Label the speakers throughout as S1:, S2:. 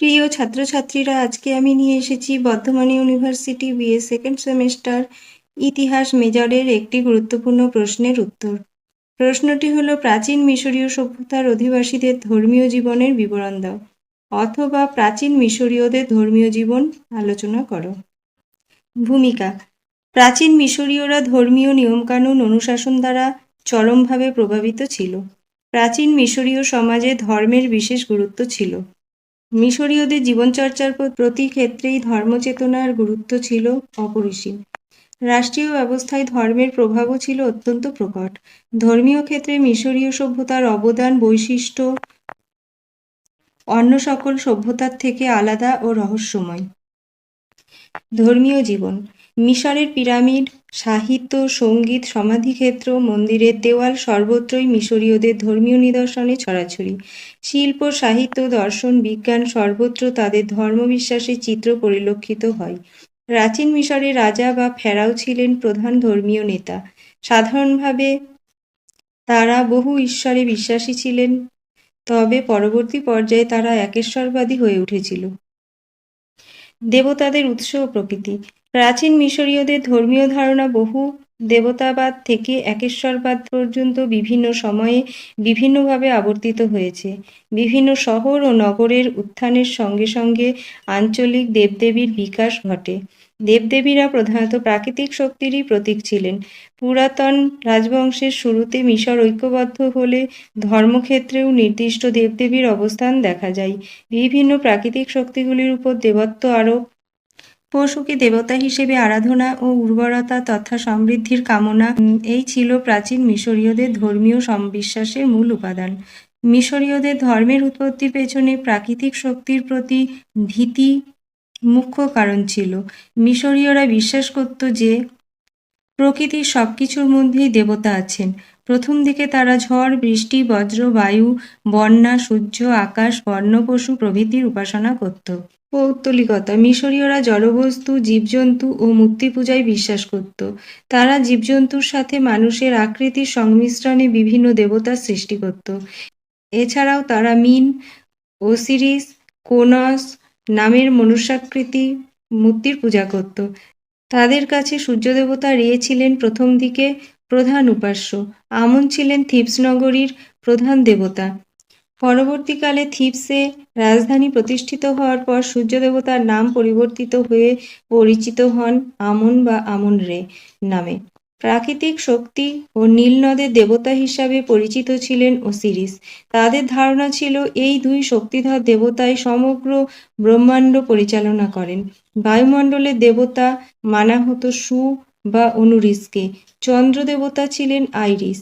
S1: প্রিয় ছাত্রছাত্রীরা, আজকে আমি নিয়ে এসেছি Bardhaman university BA second semester ইতিহাস মেজরের একটি গুরুত্বপূর্ণ প্রশ্নের উত্তর। প্রশ্নটি হলো, প্রাচীন মিশরীয় সভ্যতার অধিবাসীদের ধর্মীয় জীবনের বিবরণ দাও, অথবা প্রাচীন মিশরীয়দের ধর্মীয় জীবন আলোচনা করো। ভূমিকা, প্রাচীন মিশরীয়রা ধর্মীয় নিয়মকানুন অনুশাসন দ্বারা চরমভাবে প্রভাবিত ছিল। প্রাচীন মিশরীয় সমাজে ধর্মের বিশেষ গুরুত্ব ছিল। মিশরীয়দের জীবনচর্চার প্রতি ক্ষেত্রেই ধর্মচেতনার গুরুত্ব ছিল অপরিসীম। রাষ্ট্রীয় ব্যবস্থায় ধর্মের প্রভাবও ছিল অত্যন্ত প্রকট। ধর্মীয় ক্ষেত্রে মিশরীয় সভ্যতার অবদান, বৈশিষ্ট্য, অন্য সকল সভ্যতার থেকে আলাদা ও রহস্যময়। ধর্মীয় জীবন মিশরের পিরামিড, সাহিত্য, সংগীত, সমাধিক্ষেত্র, মন্দিরের দেওয়াল, সর্বত্রই মিশরীয়দের ধর্মীয় নিদর্শনে ছড়াছড়ি। শিল্প, সাহিত্য, দর্শন, বিজ্ঞান সর্বত্র তাদের ধর্মবিশ্বাসের চিত্র পরিলক্ষিত হয়। প্রাচীন মিশরে রাজা বা ফেরাও ছিলেন প্রধান ধর্মীয় নেতা। সাধারণভাবে তারা বহু ঈশ্বরে বিশ্বাসী ছিলেন, তবে পরবর্তী পর্যায়ে তারা একেশ্বরবাদী হয়ে উঠেছিল। দেবতাদের উৎস ও প্রকৃতি। প্রাচীন মিশরীয়দের ধর্মীয় ধারণা বহু দেবতাবাদ থেকে একেশ্বরবাদ পর্যন্ত বিভিন্ন সময়ে বিভিন্নভাবে আবর্তিত হয়েছে। বিভিন্ন শহর ও নগরের উত্থানের সঙ্গে সঙ্গে আঞ্চলিক দেবদেবীর বিকাশ ঘটে। দেবদেবীরা প্রধানত প্রাকৃতিক শক্তিরই প্রতীক ছিলেন। পুরাতন রাজবংশের শুরুতে মিশর ঐক্যবদ্ধ হলে ধর্মক্ষেত্রেও নির্দিষ্ট দেবদেবীর অবস্থান দেখা যায়। বিভিন্ন প্রাকৃতিক শক্তিগুলির উপর দেবত্ব আরোপ পশুকে দেবতা হিসেবে আরাধনা ও উর্বরতা তথা সমৃদ্ধির কামনা এই ছিল প্রাচীন মিশরীয়দের ধর্মীয় বিশ্বাসের মূল উপাদান। মিশরীয়দের ধর্মের উৎপত্তির পেছনে প্রাকৃতিক শক্তির প্রতি ভীতি মুখ্য কারণ ছিল। মিশরীয়রা বিশ্বাস করত যে, প্রকৃতির সব কিছুর মধ্যেই দেবতা আছেন। প্রথম দিকে তারা ঝড়, বৃষ্টি, বজ্র, বায়ু, বন্যা, সূর্য, আকাশ, বন্য পশু প্রভৃতির উপাসনা করত। পৌত্তলিকতা, মিশরীয়রা জলবস্তু জীবজন্তু ও মূর্তি পূজায় বিশ্বাস করত। তারা জীবজন্তুর সাথে মানুষের আকৃতির সংমিশ্রণে বিভিন্ন দেবতার সৃষ্টি করত। এছাড়াও তারা মিন, ওসিরিস, কোনস নামের মনুষ্যাকৃতি মূর্তির পূজা করত। তাদের কাছে সূর্য দেবতা ছিলেন প্রথম দিকে প্রধান উপাস্য। আমন ছিলেন থিপস নগরীর প্রধান দেবতা। পরবর্তীকালে থিপসে রাজধানী প্রতিষ্ঠিত হওয়ার পর সূর্য দেবতার নাম পরিবর্তিত হয়ে পরিচিত হন আমন বা আমন রে নামে। প্রাকৃতিক শক্তি ও নীলনদের দেবতা হিসাবে পরিচিত ছিলেন ওসিরিস তাদের ধারণা ছিল এই দুই শক্তিধর দেবতাই সমগ্র ব্রহ্মাণ্ড পরিচালনা করেন। বায়ুমণ্ডলের দেবতা মানা হতো সু বা অনুরিসকে। চন্দ্র দেবতা ছিলেন আইরিস।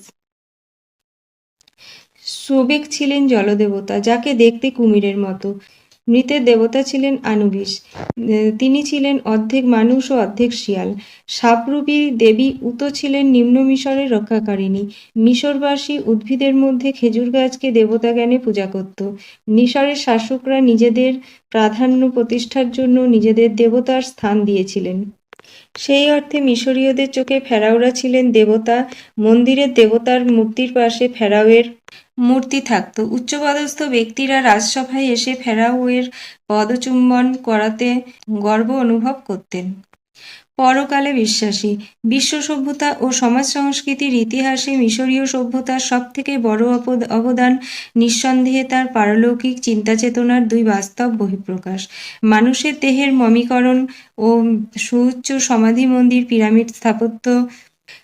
S1: সোবেক ছিলেন জলদেবতা, যাকে দেখতে কুমিরের মতো। মৃতের দেবতা ছিলেন আনুবিস। তিনি ছিলেন অর্ধেক মানুষ ও অর্ধেক শিয়াল। সাপরূপী দেবী উত ছিলেন নিম্ন মিশরের রক্ষাকারিণী। মিশরবাসী উদ্ভিদের মধ্যে খেজুর গাছকে দেবতা জ্ঞানে পূজা করত। মিশরের শাসকরা নিজেদের প্রাধান্য প্রতিষ্ঠার জন্য নিজেদের দেবতার স্থান দিয়েছিলেন। সেই অর্থে মিশরীয়দের চোখে ফেরাউরা ছিলেন দেবতা, মন্দিরের দেবতার মূর্তির পাশে ফেরাওয়ের মূর্তি থাকত। উচ্চপদস্থ ব্যক্তিরা রাজসভায় এসে ফেরাওয়ের পদচুম্বন করাতে গর্ব অনুভব করতেন। পরকালে বিশ্বাসী। বিশ্ব সভ্যতা ও সমাজ সংস্কৃতির ইতিহাসে মিশরীয় সভ্যতার সবথেকে বড় অবদান নিঃসন্দেহে তার পারলৌকিক চিন্তাচেতনার দুই বাস্তব বহিঃপ্রকাশ। মানুষের দেহের মমীকরণ ও সুউচ্চ সমাধি মন্দির পিরামিড স্থাপত্য।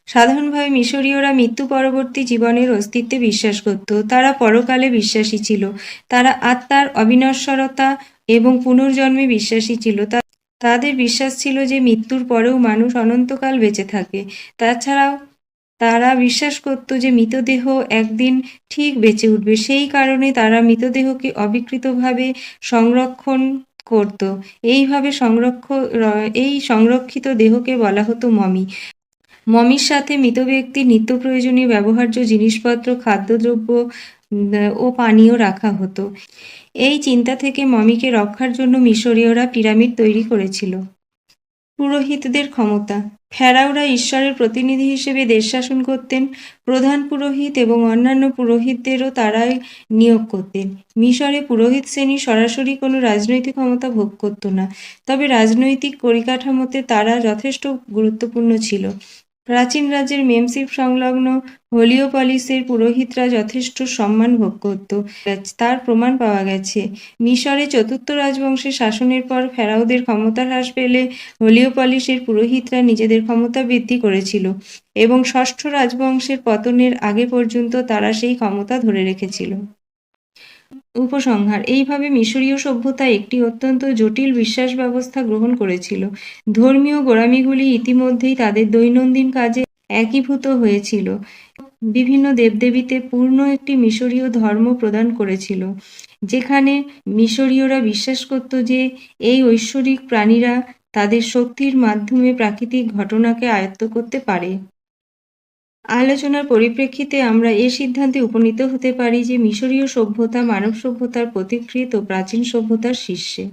S1: সাধারণভাবে মিশরীয়রা মৃত্যু পরবর্তী জীবনের অস্তিত্বে বিশ্বাস করত। তারা পরকালে বিশ্বাসী ছিল। তারা আত্মার অবিনশ্বরতা এবং পুনর্জন্মে বিশ্বাসী ছিল। তাদের বিশ্বাস ছিল যে মৃত্যুর পরেও মানুষ অনন্তকাল বেঁচে থাকে। তাছাড়াও তারা বিশ্বাস করত যে মৃতদেহ একদিন ঠিক বেঁচে উঠবে। সেই কারণে তারা মৃতদেহকে অবিকৃতভাবে সংরক্ষণ করত। এইভাবে সংরক্ষ এই সংরক্ষিত দেহকে বলা হতো মমি। মমির সাথে মৃত ব্যক্তির নিত্য প্রয়োজনীয় ব্যবহার্য জিনিসপত্র, খাদ্যদ্রব্য ও পানীয় রাখা হতো। এই চিন্তা থেকে মমিকে রক্ষার জন্য মিশরীয়রা পিরামিড তৈরি করেছিল। পুরোহিতদের ক্ষমতা। ফেরাওরা ঈশ্বরের প্রতিনিধি হিসেবে দেশ শাসন করতেন। প্রধান পুরোহিত এবং অন্যান্য পুরোহিতদেরও তারাই নিয়োগ করতেন। মিশরে পুরোহিত শ্রেণি সরাসরি কোনো রাজনৈতিক ক্ষমতা ভোগ করত না। তবে রাজনৈতিক পরিকাঠামোতে তারা যথেষ্ট গুরুত্বপূর্ণ ছিল। প্রাচীন রাজ্যের মেমসিপ সংলগ্ন হোলিওপলিসের পুরোহিতরা যথেষ্ট সম্মান ভোগ করত। তার প্রমাণ পাওয়া গেছে। মিশরে চতুর্থ রাজবংশের শাসনের পর ফেরাওদের ক্ষমতা হ্রাস পেলে হোলিওপলিসের পুরোহিতরা নিজেদের ক্ষমতা বৃদ্ধি করেছিল এবং ষষ্ঠ রাজবংশের পতনের আগে পর্যন্ত তারা সেই ক্ষমতা ধরে রেখেছিল। উপসংহার। এইভাবে মিশরীয় সভ্যতা একটি অত্যন্ত জটিল বিশ্বাস ব্যবস্থা গ্রহণ করেছিল। ধর্মীয় গোড়ামিগুলি ইতিমধ্যেই তাদের দৈনন্দিন কাজে একীভূত হয়েছিল। বিভিন্ন দেবদেবীতে পূর্ণ একটি মিশরীয় ধর্ম প্রদান করেছিল, যেখানে মিশরীয়রা বিশ্বাস করত যে এই ঐশ্বরিক প্রাণীরা তাদের শক্তির মাধ্যমে প্রাকৃতিক ঘটনাকে আয়ত্ত করতে পারে। আলোচনার পরিপ্রেক্ষিতে আমরা এ সিদ্ধান্তে উপনীত হতে পারি যে মিশরীয় সভ্যতা মানব সভ্যতার প্রতিকৃত প্রাচীন সভ্যতার শীর্ষে।